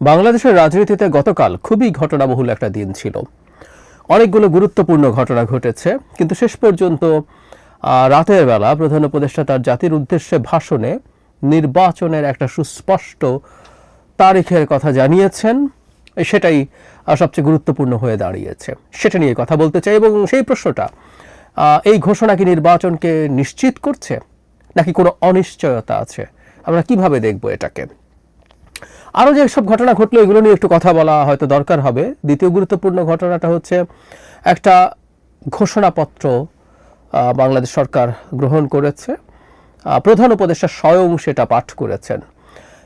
বাংলাদেশের রাজনীতিতে গতকাল খুবই ঘটনাবহুল একটা দিন ছিল। অনেকগুলো গুরুত্বপূর্ণ ঘটনা ঘটেছে, কিন্তু শেষ পর্যন্ত রাতের বেলা প্রধান উপদেষ্টা তার জাতির উদ্দেশ্যে ভাষণে নির্বাচনের একটা সুস্পষ্ট তারিখের কথা জানিয়েছেন। সেটাই সবচেয়ে গুরুত্বপূর্ণ হয়ে দাঁড়িয়েছে। সেটা নিয়ে কথা বলতে চাই এবং সেই প্রশ্নটা এই ঘোষণা কি নির্বাচনকে নিশ্চিত করছে? নাকি কোনো অনিশ্চয়তা আছে? আমরা কীভাবে দেখব এটাকে? আরও যে সব ঘটনা ঘটলো, এগুলো নিয়ে একটু কথা বলা হয়তো দরকার হবে। দ্বিতীয় গুরুত্বপূর্ণ ঘটনাটা হচ্ছে একটা ঘোষণাপত্র বাংলাদেশ সরকার গ্রহণ করেছে। প্রধান উপদেষ্টা স্বয়ং সেটা পাঠ করেছেন।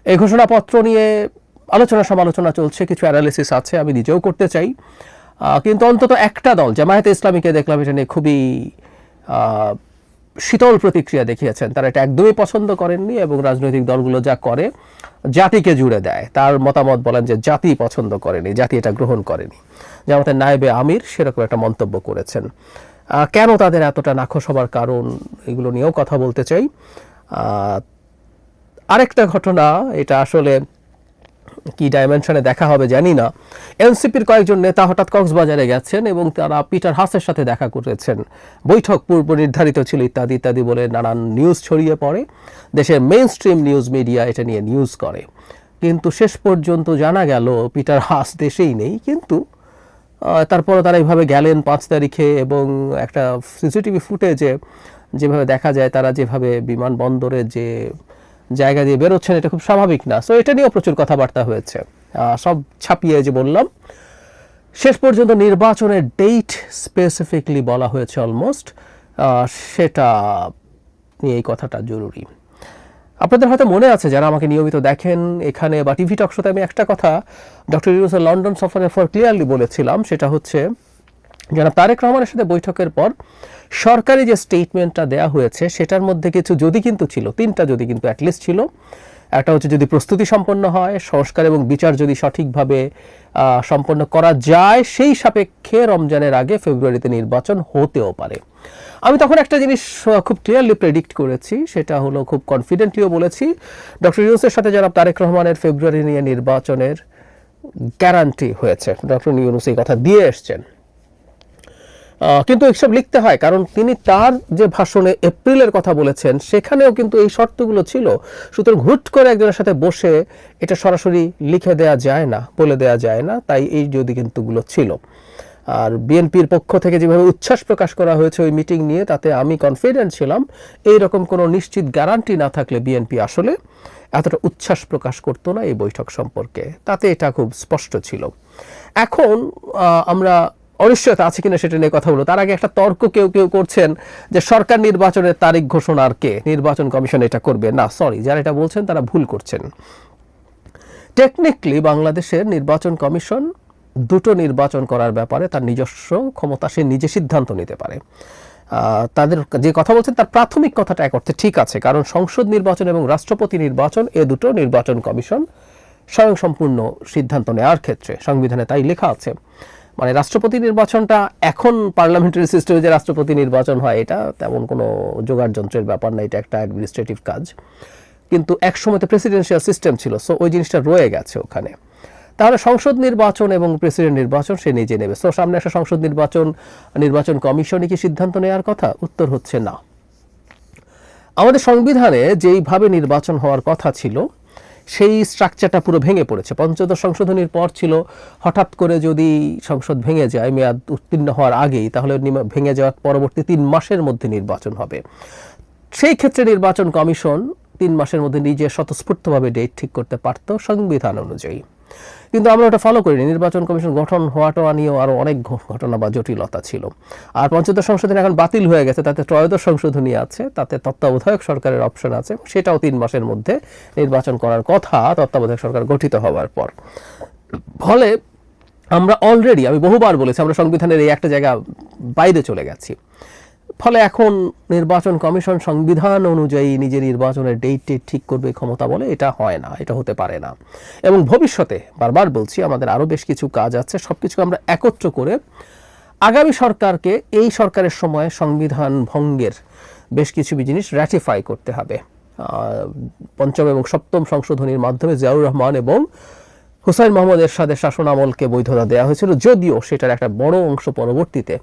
এই ঘোষণাপত্র নিয়ে আলোচনা সমালোচনা চলছে, কিছু অ্যানালিসিস আছে, আমি নিজেও করতে চাই। কিন্তু অন্তত একটা দল, জামায়াতে ইসলামীকে দেখলাম, এটা নিয়ে খুবই শীতল প্রতিক্রিয়া দেখিয়েছেন। তারা এটা একদমই পছন্দ করেননি এবং রাজনৈতিক দলগুলো যা করে, জাতিকে জুড়ে দেয়। তার মতামত বলেন যে জাতি পছন্দ করেনি, জাতি এটা গ্রহণ করেনি। জামাতের নায়েবে আমির সেরকম একটা মন্তব্য করেছেন। কেন তাদের এতটা নাখোশ হবার কারণ এগুলো নিয়েও কথা বলতে চাই। আরেকটা ঘটনা, এটা আসলে কি ডাইমেনশনে দেখা হবে জানি না। এনসিপির কয়েকজন নেতা হঠাৎ কক্সবাজারে গেছেন এবং তারা পিটার হাসের সাথে দেখা করেছেন। বৈঠক পূর্ব নির্ধারিত ছিল ইত্যাদি ইত্যাদি বলে নানান নিউজ ছড়িয়ে পড়ে। দেশের মেইন স্ট্রিম নিউজ মিডিয়া এটা নিয়ে নিউজ করে। কিন্তু শেষ পর্যন্ত জানা গেল, পিটার হাস দেশেই নেই। কিন্তু তারপরে তারা এইভাবে গেলেন পাঁচ তারিখে এবং একটা সিসিটিভি ফুটেজে যেভাবে দেখা যায়, তারা যেভাবে বিমানবন্দরে যে জায়গা দিয়ে বেরোচ্ছেন, এটা খুব স্বাভাবিক না। সো এটা নিয়েও প্রচুর কথাবার্তা হয়েছে। সব ছাপিয়ে যে বললাম, শেষ পর্যন্ত নির্বাচনের ডেট স্পেসিফিকলি বলা হয়েছে অলমোস্ট সেটা নিয়ে এই কথাটা জরুরি। আপনাদের হয়তো মনে আছে, যারা আমাকে নিয়মিত দেখেন এখানে বা টিভি টক শোতে আমি একটা কথা ডক্টর ইউনুসের লন্ডন সফরের পর ক্লিয়ারলি বলেছিলাম, সেটা হচ্ছে জনাব তারেক রহমানের সাথে বৈঠকের পর সরকারি যে স্টেটমেন্টটা দেয়া হয়েছে, সেটার মধ্যে কিছু যদি কিন্তু ছিল, তিনটা যদি কিন্তু অ্যাটলিস্ট ছিল। একটা হচ্ছে যদি প্রস্তুতি সম্পন্ন হয়, সংস্কার এবং বিচার যদি সঠিকভাবে সম্পন্ন করা যায়, সেই সাপেক্ষে রমজানের আগে ফেব্রুয়ারিতে নির্বাচন হতেও পারে। আমি তখন একটা জিনিস খুব ক্লিয়ারলি প্রেডিক্ট করেছি, সেটা হলো খুব কনফিডেন্টলিও বলেছি। ডক্টর ইউনুসের সাথে জনাব তারেক রহমানের ফেব্রুয়ারি নিয়ে নির্বাচনের গ্যারান্টি হয়েছে। ডক্টর ইউনুস এই কথা দিয়ে এসছেন। কিন্তু এসব লিখতে হয়, কারণ তিনি তার যে ভাষণে এপ্রিলের কথা বলেছেন, সেখানেও কিন্তু এই শর্তগুলো ছিল। সুতরাং হুট করে একজনের সাথে বসে এটা সরাসরি লিখে দেয়া যায় না, বলে দেয়া যায় না, তাই এই যদি কিন্তুগুলো ছিল। আর বিএনপির পক্ষ থেকে যেভাবে উচ্ছ্বাস প্রকাশ করা হয়েছে ওই মিটিং নিয়ে, তাতে আমি কনফিডেন্ট ছিলাম এই রকম কোনো নিশ্চিত গ্যারান্টি না থাকলে বিএনপি আসলে এতটা উচ্ছ্বাস প্রকাশ করতো না এই বৈঠক সম্পর্কে। তাতে এটা খুব স্পষ্ট ছিল। এখন আমরা অনিশ্চয়তা আছে কিনা সেটা নিয়ে কথা বলব। তার আগে একটা তর্ক কেউ কেউ করছেন যে সরকার নির্বাচনের তারিখ ঘোষণার কে? নির্বাচন কমিশন এটা করবে। না সরি যারা এটা বলছেন তারা ভুল করছেন। টেকনিক্যালি বাংলাদেশের নির্বাচন কমিশন দুটো নির্বাচন করার ব্যাপারে তার নিজস্ব ক্ষমতা সে নিজে সিদ্ধান্ত নিতে পারে। তাদের যে কথা বলছেন তার প্রাথমিক কথাটা এক অর্থে ঠিক আছে, কারণ সংসদ নির্বাচন এবং রাষ্ট্রপতি নির্বাচন, এ দুটো নির্বাচন কমিশন স্বয়ং সম্পূর্ণ সিদ্ধান্ত নেওয়ার ক্ষেত্রে, সংবিধানে তাই লেখা আছে। মানে রাষ্ট্রপতি নির্বাচনটা এখন পার্লামেন্টারি সিস্টেমে যে রাষ্ট্রপতি নির্বাচন হয়, এটা তেমন কোনো জোগাড় যন্ত্রের ব্যাপার না, এটা একটা অ্যাডমিনিস্ট্রেটিভ কাজ। কিন্তু এক সময়তে প্রেসিডেন্সিয়াল সিস্টেম ছিল সো ওই জিনিসটা রয়ে গেছে ওখানে। তাহলে সংসদ নির্বাচন এবং প্রেসিডেন্ট নির্বাচন সে নিজে নেবে। সো সামনে একটা সংসদ নির্বাচন নির্বাচন কমিশনই কি সিদ্ধান্ত নেওয়ার কথা? উত্তর হচ্ছে না। আমাদের সংবিধানে যেইভাবে নির্বাচন হওয়ার কথা ছিল সেই স্ট্রাকচারটা পুরো ভেঙে পড়েছে। পঞ্চদশ সংশোধনীর পর ছিল, হঠাৎ করে যদি সংসদ ভেঙে যায়, মেয়াদ উত্তীর্ণ হওয়ার আগেই, তাহলে ভেঙে যাওয়ার পরবর্তী তিন মাসের মধ্যে নির্বাচন হবে। সেই ক্ষেত্রে নির্বাচন কমিশন তিন মাসের মধ্যে নিজে স্বতঃস্ফূর্তভাবে ডেট ঠিক করতে পারত সংবিধান অনুযায়ী। কিন্তু আমরা ওটা ফলো করিনি। নির্বাচন কমিশন গঠন হওয়াটা নিয়েও আরও অনেক ঘটনা বা জটিলতা ছিল। আর পঞ্চদশ সংশোধনী এখন বাতিল হয়ে গেছে। তাতে ত্রয়োদশ সংশোধনী আছে। তাতে তত্ত্বাবধায়ক সরকারের অপশন আছে। সেটাও তিন মাসের মধ্যে নির্বাচন করার কথা তত্ত্বাবধায়ক সরকার গঠিত হওয়ার পর। ফলে আমরা অলরেডি আমি বহুবার বলেছি, আমরা সংবিধানের এই একটা জায়গা বাইরে চলে গেছি। ফলে এখন নির্বাচন কমিশন সংবিধান অনুযায়ী নিজের নির্বাচনের ডেট ঠিক করবে ক্ষমতা বলে এটা হয় না, এটা হতে পারে না। এবং ভবিষ্যতে বারবার বলছি, আমাদের আরও বেশ কিছু কাজ আছে সব কিছু আমরা একত্র করে আগামী সরকারকে এই সরকারের সময় সংবিধান ভঙ্গের বেশ কিছু জিনিস র্যাটিফাই করতে হবে। পঞ্চম এবং সপ্তম সংশোধনীর মাধ্যমে জিয়াউর রহমান এবং হুসাইন মোহাম্মদ এরশাদের শাসন আমলকে বৈধতা দেওয়া হয়েছিল, যদিও সেটার একটা বড় অংশ পরবর্তীতে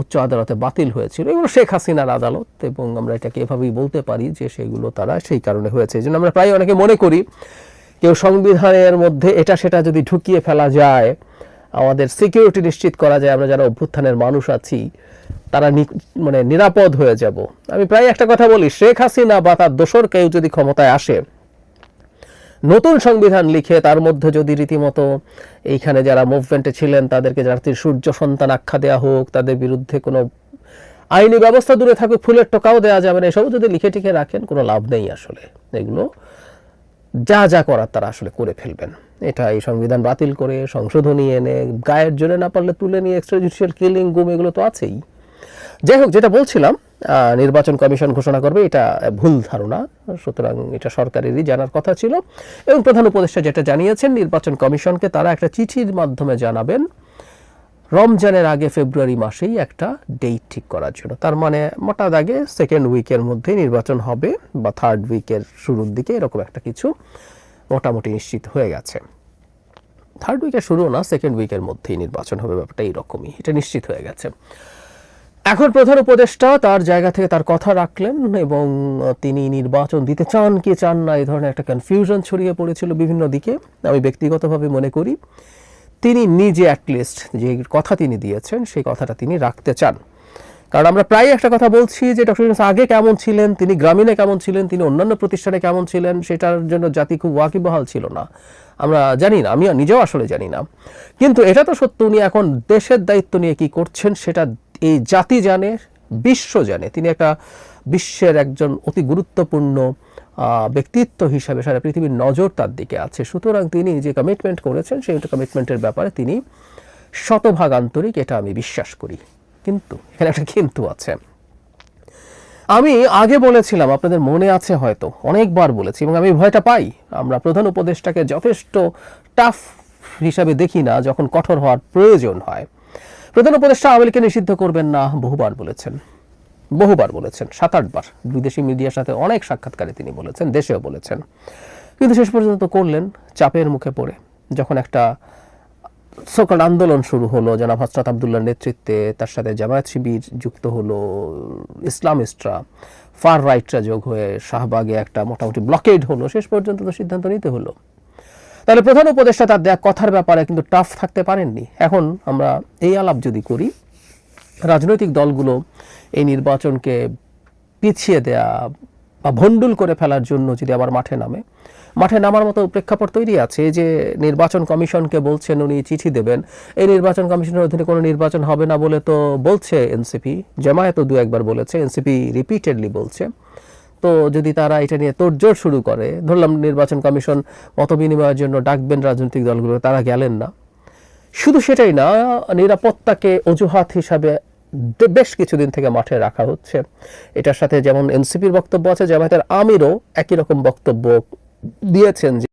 উচ্চ আদালতে বাতিল হয়েছিল এগুলো শেখ হাসিনার আদালত এবং আমরা এটাকে এভাবেই বলতে পারি যে সেগুলো তারা সেই কারণে হয়েছে। এই আমরা প্রায় অনেকে মনে করি, কেউ সংবিধানের মধ্যে এটা সেটা যদি ঢুকিয়ে ফেলা যায়, আমাদের সিকিউরিটি নিশ্চিত করা যায়, আমরা যারা অভ্যুত্থানের মানুষ আছি, তারা মানে নিরাপদ হয়ে যাব। আমি প্রায় একটা কথা বলি, শেখ হাসিনা বা তার দোসর কেউ যদি ক্ষমতায় আসে নতুন সংবিধান লিখে তার মধ্যে যদি রীতিমতো এইখানে যারা মুভমেন্টে ছিলেন, তাদেরকে জাতির সূর্য সন্তান আখ্যা দেওয়া হোক, তাদের বিরুদ্ধে কোনো আইনি ব্যবস্থা দূরে থাকুক, ফুলের টোকাও দেওয়া যাবে না এসব যদি লিখে টিখে রাখেন, কোনো লাভ নেই আসলে। এগুলো যা যা করার তারা আসলে করে ফেলবেন। এটা এই সংবিধান বাতিল করে সংশোধনী এনে গায়ের জোরে না পারলে তুলে নিয়ে এক্সট্রা জুডিশিয়াল কিলিং গুম এগুলো তো আছেই। যাই হোক, যেটা বলছিলাম নির্বাচন কমিশন ঘোষণা করবে, এটা ভুল ধারণা, সুতরাং এটা সরকারেরই জানার কথা ছিল। এবং প্রধান উপদেষ্টা যেটা জানিয়েছেন, নির্বাচন কমিশনকে তারা একটা চিঠির মাধ্যমে জানাবেন, রমজানের আগে ফেব্রুয়ারি মাসেই একটা ডেট ঠিক করার জন্য। তার মানে মোটা দাগে সেকেন্ড উইকের মধ্যে নির্বাচন হবে, বা থার্ড উইকের শুরুর দিকে এরকম একটা কিছু মোটামুটি নিশ্চিত হয়ে গেছে। থার্ড উইকের শুরু না সেকেন্ড উইকের মধ্যেই নির্বাচন হবে, ব্যাপারটা এইরকমই, এটা নিশ্চিত হয়ে গেছে। এখন প্রধান উপদেষ্টা তার জায়গা থেকে তার কথা রাখলেন এবং তিনি নির্বাচন দিতে চান কি চান না এই ধরনের একটা কনফিউশন ছড়িয়ে পড়েছিল বিভিন্ন দিকে, আমি ব্যক্তিগতভাবে মনে করি। তিনি নিজে অ্যাটলিস্ট যে কথা তিনি দিয়েছেন, সেই কথাটা তিনি রাখতে চান। কারণ আমরা প্রায় একটা কথা বলছি যে ডক্টর আগে কেমন ছিলেন, তিনি গ্রামীণে কেমন ছিলেন, তিনি অন্যান্য প্রতিষ্ঠানে কেমন ছিলেন, সেটার জন্য জাতি খুব ওয়াকিবহাল ছিল না। আমরা জানি না আমি নিজেও আসলে জানি না। কিন্তু এটা তো সত্য, উনি এখন দেশের দায়িত্ব নিয়ে কি করছেন, সেটা এই জাতি জানে বিশ্ব জানে তিনি একটা বিশ্বের একজন অতি গুরুত্বপূর্ণ ব্যক্তিত্ব হিসাবে সারা পৃথিবীর নজর তার দিকে আছে। সুতরাং তিনি যে কমিটমেন্ট করেছেন, সেই কমিটমেন্টের ব্যাপারে তিনি শতভাগ আন্তরিক, এটা আমি বিশ্বাস করি। কিন্তু, এখানে একটা কিন্তু আছে। আমি আগে বলেছিলাম, আপনাদের মনে আছে হয়তো, অনেকবার বলেছি, এবং আমি ভয়টা পাই। আমরা প্রধান উপদেষ্টাকে যথেষ্ট টাফ হিসাবে দেখি না, যখন কঠোর হওয়ার প্রয়োজন হয়। প্রধান উপদেষ্টা আওয়ামীকে নিষিদ্ধ করবেন না, বহুবার বলেছেন। বহুবার বলেছেন সাত আটবার বিদেশি মিডিয়ার সাথে অনেক সাক্ষাৎকারে তিনি বলেছেন, দেশেও বলেছেন। কিন্তু শেষ পর্যন্ত করলেন, চাপের মুখে পড়ে। যখন একটা সকল আন্দোলন শুরু হলো, জনাব হজরত আবদুল্লার নেতৃত্বে, তার সাথে জামায়াত শিবির যুক্ত হলো, ইসলামিস্টরা ফার রাইটরা যোগ হয়ে শাহবাগে একটা মোটামুটি ব্লকেড হলো, শেষ পর্যন্ত তো সিদ্ধান্ত নিতে হলো। তাহলে প্রধান উপদেষ্টা তার দেয়া কথার ব্যাপারে কিন্তু টাফ থাকতে পারেননি। এখন আমরা এই আলাপ যদি করি, রাজনৈতিক দলগুলো এই নির্বাচনকে পিছিয়ে দেয়া বা ভণ্ডুল করে ফেলার জন্য যদি আবার মাঠে নামে, মাঠে নামার মতো প্রেক্ষাপট তৈরি আছে যে নির্বাচন কমিশনকে বলছেন উনি চিঠি দেবেন। এই নির্বাচন কমিশনের অধীনে কোনো নির্বাচন হবে না বলে তো বলছে এনসিপি। জামায়াতও দু একবার বলেছে, এনসিপি রিপিটেডলি বলছে। তো যদি তারা এটা নিয়ে তোড়জোড় শুরু করে, ধরলাম নির্বাচন কমিশন মত বিনিময়ের জন্য ডাকবেন রাজনৈতিক দলগুলো তারা গেলেন না। শুধু সেটাই না, নিরাপত্তাকে অজুহাত হিসাবে বেশ কিছুদিন থেকে মাঠে রাখা হচ্ছে। এটার সাথে যেমন এনসিপির বক্তব্য আছে, জামায়াতের আমিরও একই রকম বক্তব্য দিয়েছেন